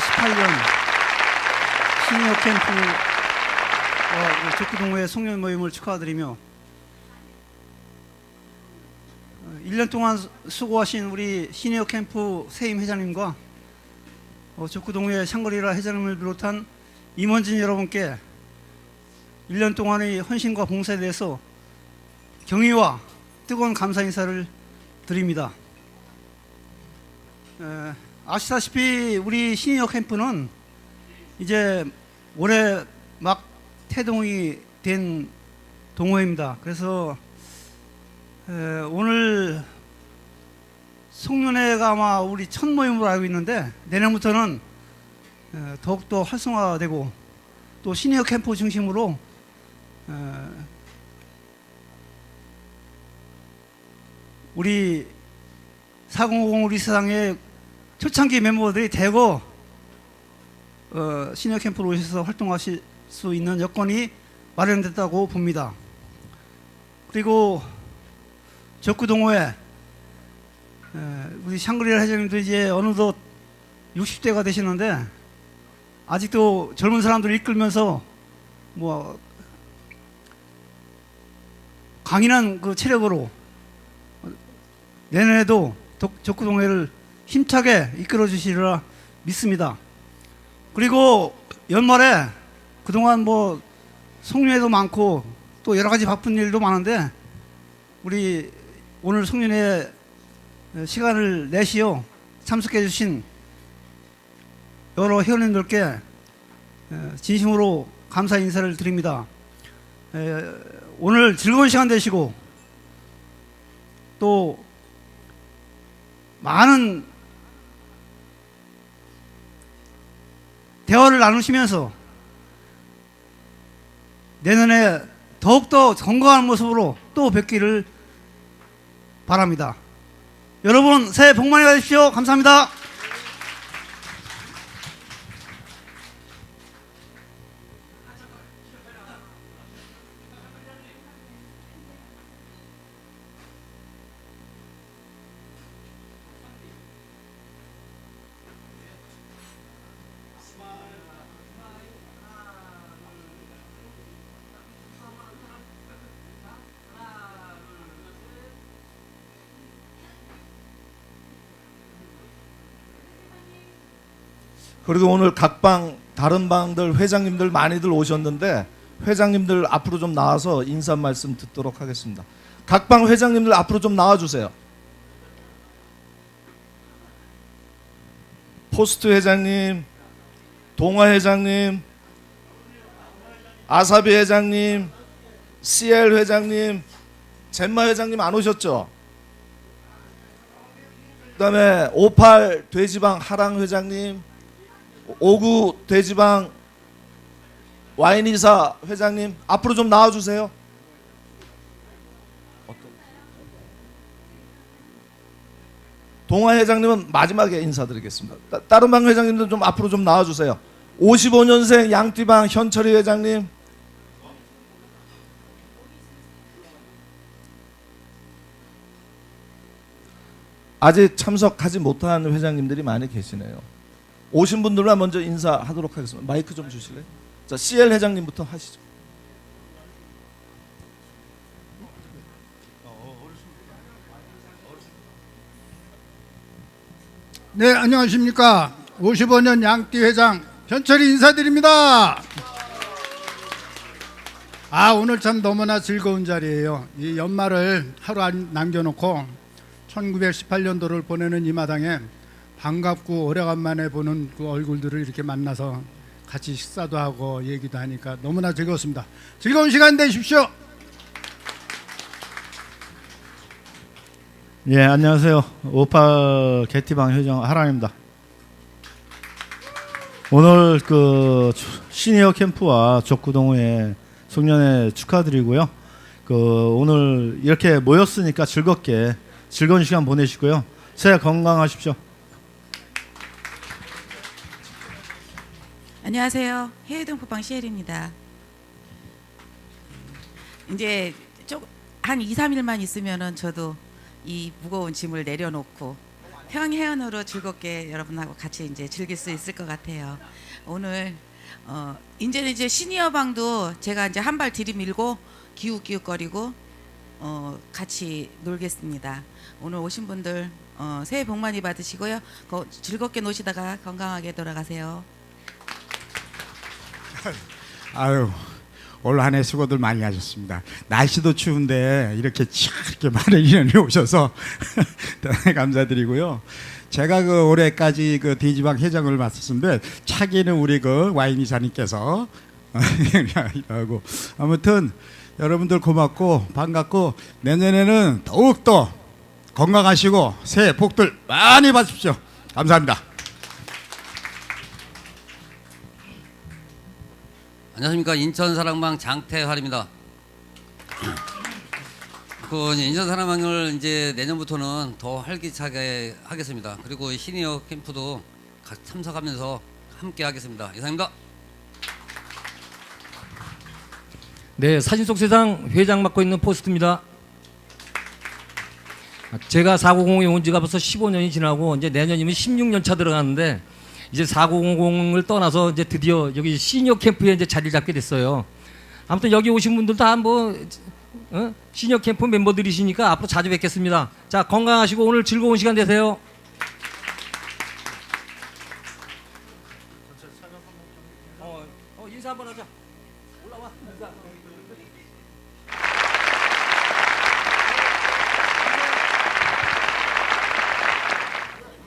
2018년 시니어 캠프와 그 족구동호회 송년 모임을 축하드리며 어, 1년 동안 수- 수고하신 우리 시니어 캠프 세임 회장님과 어, 족구동호회 샹그리라 회장님을 비롯한 임원진 여러분께 1년 동안의 헌신과 봉사에 대해서 경의와 뜨거운 감사 인사를 드립니다. 에, 아시다시피 우리 시니어 캠프는 이제 올해 막 태동이 된 동호회입니다. 그래서 에, 오늘 송년회가 아마 우리 첫 모임으로 알고 있는데 내년부터는 에, 더욱더 활성화되고 또 시니어 캠프 중심으로 에, 우리 4050 우리 세상의 초창기 멤버들이 대거 어, 시니어 캠프로 오셔서 활동하실 수 있는 여건이 마련됐다고 봅니다. 그리고 적구동호회 에, 우리 샹그리라 회장님도 이제 어느덧 60대가 되시는데 아직도 젊은 사람들을 이끌면서 뭐 강인한 그 체력으로 내년에도 독- 적구동회를 힘차게 이끌어 주시리라 믿습니다. 그리고 연말에 그동안 뭐 송년회도 많고 또 여러 가지 바쁜 일도 많은데 우리 오늘 송년회 시간을 내시어 참석해 주신 여러 회원님들께 에, 진심으로 감사 인사를 드립니다. 에, 오늘 즐거운 시간 되시고 또 많은 대화를 나누시면서 내년에 더욱더 건강한 모습으로 또 뵙기를 바랍니다. 여러분 새해 복 많이 받으십시오. 감사합니다. 그리고 오늘 각 방 다른 방들 회장님들 많이들 오셨는데 회장님들 앞으로 좀 나와서 인사 말씀 듣도록 하겠습니다. 각 방 회장님들 앞으로 좀 나와 주세요. 포스트 회장님, 동아 회장님, 아사비 회장님, CL 회장님, 젠마 회장님 안 오셨죠? 그다음에 58 돼지방 하랑 회장님, 오구 돼지방 와인이사 회장님 앞으로 좀 나와주세요. 동아 회장님은 마지막에 인사드리겠습니다. 따, 다른 방 회장님들 좀 앞으로 좀 나와주세요. 55년생 양띠방 현철이 회장님. 아직 참석하지 못한 회장님들이 많이 계시네요. 오신 분들만 먼저 인사하도록 하겠습니다. 마이크 좀 주실래요? 자, CL 회장님부터 하시죠. 네, 안녕하십니까. 55년 양띠 회장 변철이 인사드립니다. 아, 오늘 참 너무나 즐거운 자리예요. 이 연말을 하루 안 남겨놓고 1918년도를 보내는 이 마당에 반갑고 오래간만에 보는 그 얼굴들을 이렇게 만나서 같이 식사도 하고 얘기도 하니까 너무나 즐거웠습니다. 즐거운 시간 되십시오. 예, 안녕하세요. 오파 개티방 회장 하랑입니다. 오늘 그 시니어 캠프와 족구동호회 송년회 축하드리고요. 그 오늘 이렇게 모였으니까 즐겁게 즐거운 시간 보내시고요. 새해 건강하십시오. 안녕하세요. 해외동 포방 시엘입니다. 이제 좀한 2, 3일만 있으면은 저도 이 무거운 짐을 내려놓고 평해연으로 즐겁게 여러분하고 같이 이제 즐길 수 있을 것 같아요. 오늘 어 이제는 이제 시니어 방도 제가 이제 한 발 들이밀고 기웃기웃거리고 어 같이 놀겠습니다. 오늘 오신 분들 어 새해 복 많이 받으시고요. 거- 즐겁게 노시다가 건강하게 돌아가세요. 아유 올 한해 수고들 많이 하셨습니다. 날씨도 추운데 이렇게 참 이렇게 많은 인원이 오셔서 대단히 감사드리고요. 제가 그 올해까지 그 대지방 회장을 맡았는데 차기는 우리 그 와인 이사님께서 하고 아무튼 여러분들 고맙고 반갑고 내년에는 더욱 더 건강하시고 새해 복들 많이 받으십시오. 감사합니다. 안녕하십니까 인천 사랑방 장태활입니다. 그 이제 인천 사랑방을 이제 내년부터는 더 활기차게 하겠습니다. 그리고 시니어 캠프도 가- 참석하면서 함께 하겠습니다. 이상입니다. 네, 사진 속 세상 회장 맡고 있는 포스트입니다. 제가 490에 온 지가 벌써 15년이 지나고 이제 내년이면 16년 차 들어가는데 이제 490을 떠나서 이제 드디어 여기 시니어 캠프에 이제 자리를 잡게 됐어요. 아무튼 여기 오신 분들 다뭐 어? 시니어 캠프 멤버들이시니까 앞으로 자주 뵙겠습니다. 자, 건강하시고 오늘 즐거운 시간 되세요. 어, 어 인사 한번 하자. 올라와. 인사.